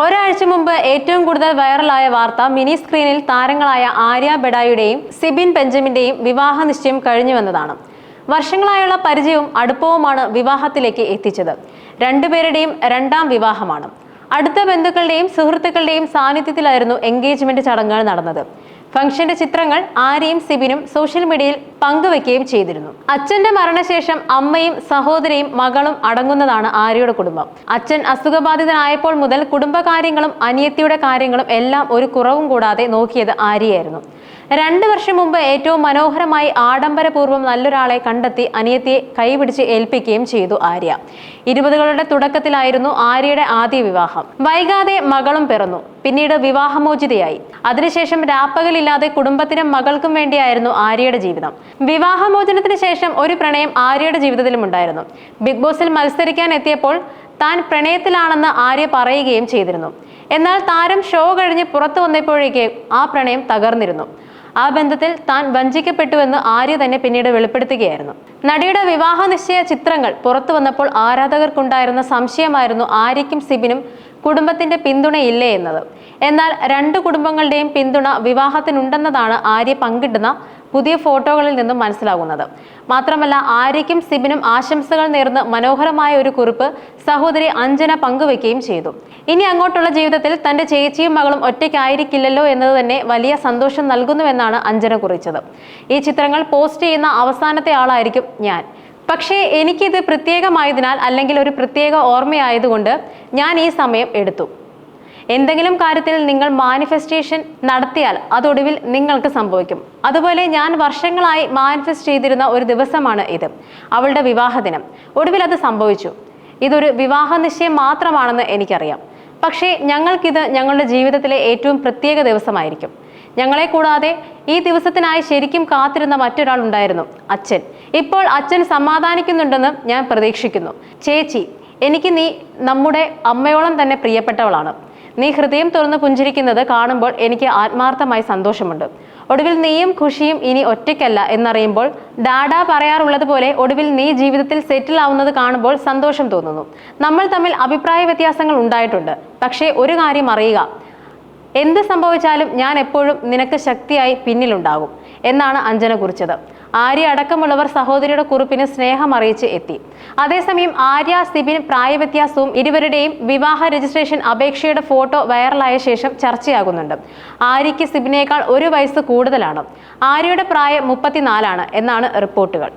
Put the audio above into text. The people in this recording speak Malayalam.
ഒരാഴ്ച മുമ്പ് ഏറ്റവും കൂടുതൽ വൈറലായ വാർത്ത മിനി സ്ക്രീനിൽ താരങ്ങളായ ആര്യ ബെഡായുടെയും സിബിൻ ബെഞ്ചമിന്റെയും വിവാഹ നിശ്ചയം കഴിഞ്ഞുവെന്നതാണ് വർഷങ്ങളായുള്ള പരിചയവും അടുപ്പവുമാണ് വിവാഹത്തിലേക്ക് എത്തിച്ചത്. രണ്ടുപേരുടെയും രണ്ടാം വിവാഹമാണ്. അടുത്ത ബന്ധുക്കളുടെയും സുഹൃത്തുക്കളുടെയും സാന്നിധ്യത്തിലായിരുന്നു എൻഗേജ്മെന്റ് ചടങ്ങുകൾ നടന്നത്. ഫംഗ്ഷന്റെ ചിത്രങ്ങൾ ആര്യയും സിബിനും സോഷ്യൽ മീഡിയയിൽ പങ്കുവെക്കുകയും ചെയ്തിരുന്നു. അച്ഛന്റെ മരണശേഷം അമ്മയും സഹോദരിയും മകളും അടങ്ങുന്നതാണ് ആര്യയുടെ കുടുംബം. അച്ഛൻ അസുഖബാധിതനായപ്പോൾ മുതൽ കുടുംബകാര്യങ്ങളും അനിയത്തിയുടെ കാര്യങ്ങളും എല്ലാം ഒരു കുറവും കൂടാതെ നോക്കിയത് ആര്യയായിരുന്നു. രണ്ട് വർഷം മുമ്പ് ഏറ്റവും മനോഹരമായി ആഡംബരപൂർവം നല്ലൊരാളെ കണ്ടെത്തി അനിയത്തിയെ കൈപിടിച്ച് ഏൽപ്പിക്കുകയും ചെയ്തു ആര്യ. ഇരുപതുകളുടെ തുടക്കത്തിലായിരുന്നു ആര്യയുടെ ആദ്യ വിവാഹം. വൈകാതെ മകളും പിറന്നു. പിന്നീട് വിവാഹമോചിതയായി. അതിനുശേഷം രാപ്പകലില്ലാതെ കുടുംബത്തിനും മകൾക്കും വേണ്ടിയായിരുന്നു ആര്യയുടെ ജീവിതം. വിവാഹമോചനത്തിന് ശേഷം ഒരു പ്രണയം ആര്യയുടെ ജീവിതത്തിലും ഉണ്ടായിരുന്നു. ബിഗ് ബോസിൽ മത്സരിക്കാൻ എത്തിയപ്പോൾ താൻ പ്രണയത്തിലാണെന്ന് ആര്യ പറയുകയും ചെയ്തിരുന്നു. എന്നാൽ താരം ഷോ കഴിഞ്ഞ് പുറത്തു വന്നപ്പോഴേക്ക് ആ പ്രണയം തകർന്നിരുന്നു. ആ ബന്ധത്തിൽ താൻ വഞ്ചിക്കപ്പെട്ടുവെന്ന് ആര്യ തന്നെ പിന്നീട് വെളിപ്പെടുത്തുകയായിരുന്നു. നടിയുടെ വിവാഹ നിശ്ചയ ചിത്രങ്ങൾ പുറത്തു വന്നപ്പോൾ ആരാധകർക്കുണ്ടായിരുന്ന സംശയമായിരുന്നു ആര്യയ്ക്കും സിബിനും കുടുംബത്തിന്റെ പിന്തുണയില്ലേ എന്നത്. എന്നാൽ രണ്ട് കുടുംബങ്ങളുടെയും പിന്തുണ വിവാഹത്തിനുണ്ടെന്നതാണ് ആര്യ പങ്കിടുന്ന പുതിയ ഫോട്ടോകളിൽ നിന്നും മനസ്സിലാകുന്നത്. മാത്രമല്ല ആര്യയ്ക്കും സിബിനും ആശംസകൾ നേർന്ന് മനോഹരമായ ഒരു കുറിപ്പ് സഹോദരി അഞ്ജന പങ്കുവെക്കുകയും ചെയ്തു. ഇനി അങ്ങോട്ടുള്ള ജീവിതത്തിൽ തന്റെ ചേച്ചിയും മകളും ഒറ്റയ്ക്കായിരിക്കില്ലല്ലോ എന്നത് തന്നെ വലിയ സന്തോഷം നൽകുന്നുവെന്നാണ് അഞ്ജന കുറിച്ചത്. ഈ ചിത്രങ്ങൾ പോസ്റ്റ് ചെയ്യുന്ന അവസാനത്തെ ആളായിരിക്കും ഞാൻ. പക്ഷേ എനിക്കിത് പ്രത്യേകമായതിനാൽ അല്ലെങ്കിൽ ഒരു പ്രത്യേക ഓർമ്മയായതുകൊണ്ട് ഞാൻ ഈ സമയം എടുത്തു. എന്തെങ്കിലും കാര്യത്തിൽ നിങ്ങൾ മാനിഫെസ്റ്റേഷൻ നടത്തിയാൽ അതൊടുവിൽ നിങ്ങൾക്ക് സംഭവിക്കും. അതുപോലെ ഞാൻ വർഷങ്ങളായി മാനിഫെസ്റ്റ് ചെയ്തിരുന്ന ഒരു ദിവസമാണ് ഇത്. അവളുടെ വിവാഹദിനം. ഒടുവിൽ അത് സംഭവിച്ചു. ഇതൊരു വിവാഹ നിശ്ചയം മാത്രമാണെന്ന് എനിക്കറിയാം. പക്ഷേ ഞങ്ങൾക്കിത് ഞങ്ങളുടെ ജീവിതത്തിലെ ഏറ്റവും പ്രത്യേക ദിവസമായിരിക്കും. ഞങ്ങളെ കൂടാതെ ഈ ദിവസത്തിനായി ശരിക്കും കാത്തിരുന്ന മറ്റൊരാൾ ഉണ്ടായിരുന്നു അച്ഛൻ. ഇപ്പോൾ അച്ഛൻ സമാധാനിക്കുന്നുണ്ടെന്ന് ഞാൻ പ്രതീക്ഷിക്കുന്നു. ചേച്ചി എനിക്ക് നീ നമ്മുടെ അമ്മയോളം തന്നെ പ്രിയപ്പെട്ടവളാണ്. നീ ഹൃദയം തുറന്ന് പുഞ്ചിരിക്കുന്നത് കാണുമ്പോൾ എനിക്ക് ആത്മാർത്ഥമായി സന്തോഷമുണ്ട്. ഒടുവിൽ നീയും ഖുഷിയും ഇനി ഒറ്റയ്ക്കല്ല എന്നറിയുമ്പോൾ ഡാഡ പറയാറുള്ളത് പോലെ ഒടുവിൽ നീ ജീവിതത്തിൽ സെറ്റിൽ ആവുന്നത് കാണുമ്പോൾ സന്തോഷം തോന്നുന്നു. നമ്മൾ തമ്മിൽ അഭിപ്രായ വ്യത്യാസങ്ങൾ ഉണ്ടായിട്ടുണ്ട്. പക്ഷേ ഒരു കാര്യം അറിയുക എന്ത് സംഭവിച്ചാലും ഞാൻ എപ്പോഴും നിനക്ക് ശക്തിയായി പിന്നിലുണ്ടാകും എന്നാണ് അഞ്ജന കുറിച്ചത്. ആര്യ അടക്കമുള്ളവർ സഹോദരിയുടെ കുറിപ്പിന് സ്നേഹം അറിയിച്ച് എത്തി. അതേസമയം ആര്യ സിബിൻ പ്രായവ്യത്യാസവും ഇരുവരുടെയും വിവാഹ രജിസ്ട്രേഷൻ അപേക്ഷയുടെ ഫോട്ടോ വൈറലായ ശേഷം ചർച്ചയാകുന്നുണ്ട്. ആര്യയ്ക്ക് സിബിനേക്കാൾ ഒരു വയസ്സ് കൂടുതലാണ്. ആര്യയുടെ പ്രായം മുപ്പത്തിനാലാണ് എന്നാണ് റിപ്പോർട്ടുകൾ.